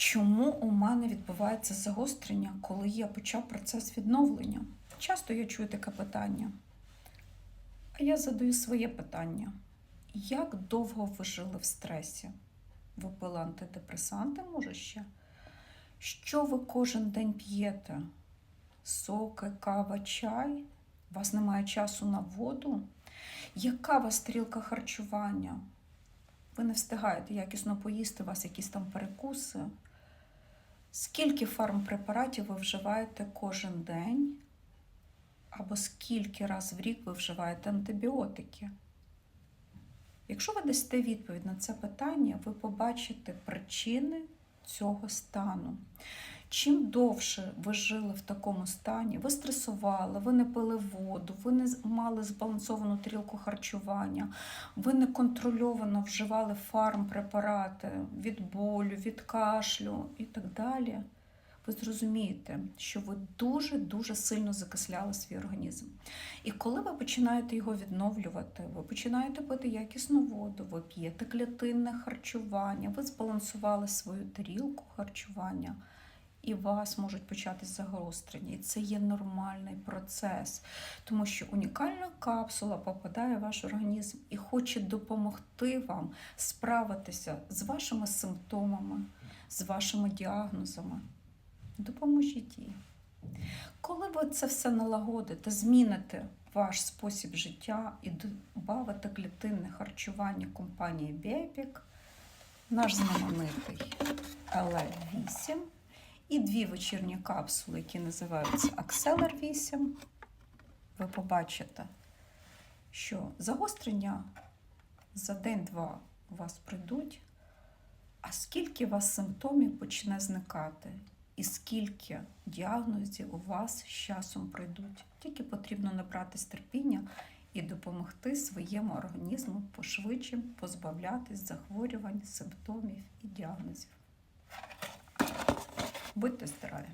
Чому у мене відбувається загострення, коли я почав процес відновлення? Часто я чую таке питання. А я задаю своє питання: як довго ви жили в стресі? Ви пили антидепресанти, може ще? Що ви кожен день п'єте? Соки, кава, чай? У вас немає часу на воду? Яка у вас стрілка харчування? Ви не встигаєте якісно поїсти, у вас якісь там перекуси. Скільки фармпрепаратів ви вживаєте кожен день? Або скільки раз в рік ви вживаєте антибіотики? Якщо ви дасте відповідь на це питання, ви побачите причини цього стану. Чим довше ви жили в такому стані, ви стресували, ви не пили воду, ви не мали збалансовану тарілку харчування, ви неконтрольовано вживали фармпрепарати від болю, від кашлю і так далі, ви зрозумієте, що ви дуже-дуже сильно закисляли свій організм. І коли ви починаєте його відновлювати, ви починаєте пити якісну воду, ви п'єте клітинне харчування, ви збалансували свою тарілку харчування. І вас можуть початись загострення. І це є нормальний процес, тому що унікальна капсула попадає в ваш організм і хоче допомогти вам справитися з вашими симптомами, з вашими діагнозами. Допоможіть їй. Коли ви це все налагодите, зміните ваш спосіб життя і додавите клітинне харчування компанії Бепік, наш знаменитий ЛФ8 і дві вечірні капсули, які називаються Акселер 8, ви побачите, що загострення за день-два у вас прийдуть, а скільки у вас симптомів почне зникати, і скільки діагнозів у вас з часом прийдуть. Тільки потрібно набратись терпіння і допомогти своєму організму пошвидше позбавлятись захворювань, симптомів і діагнозів. Будьте здорові!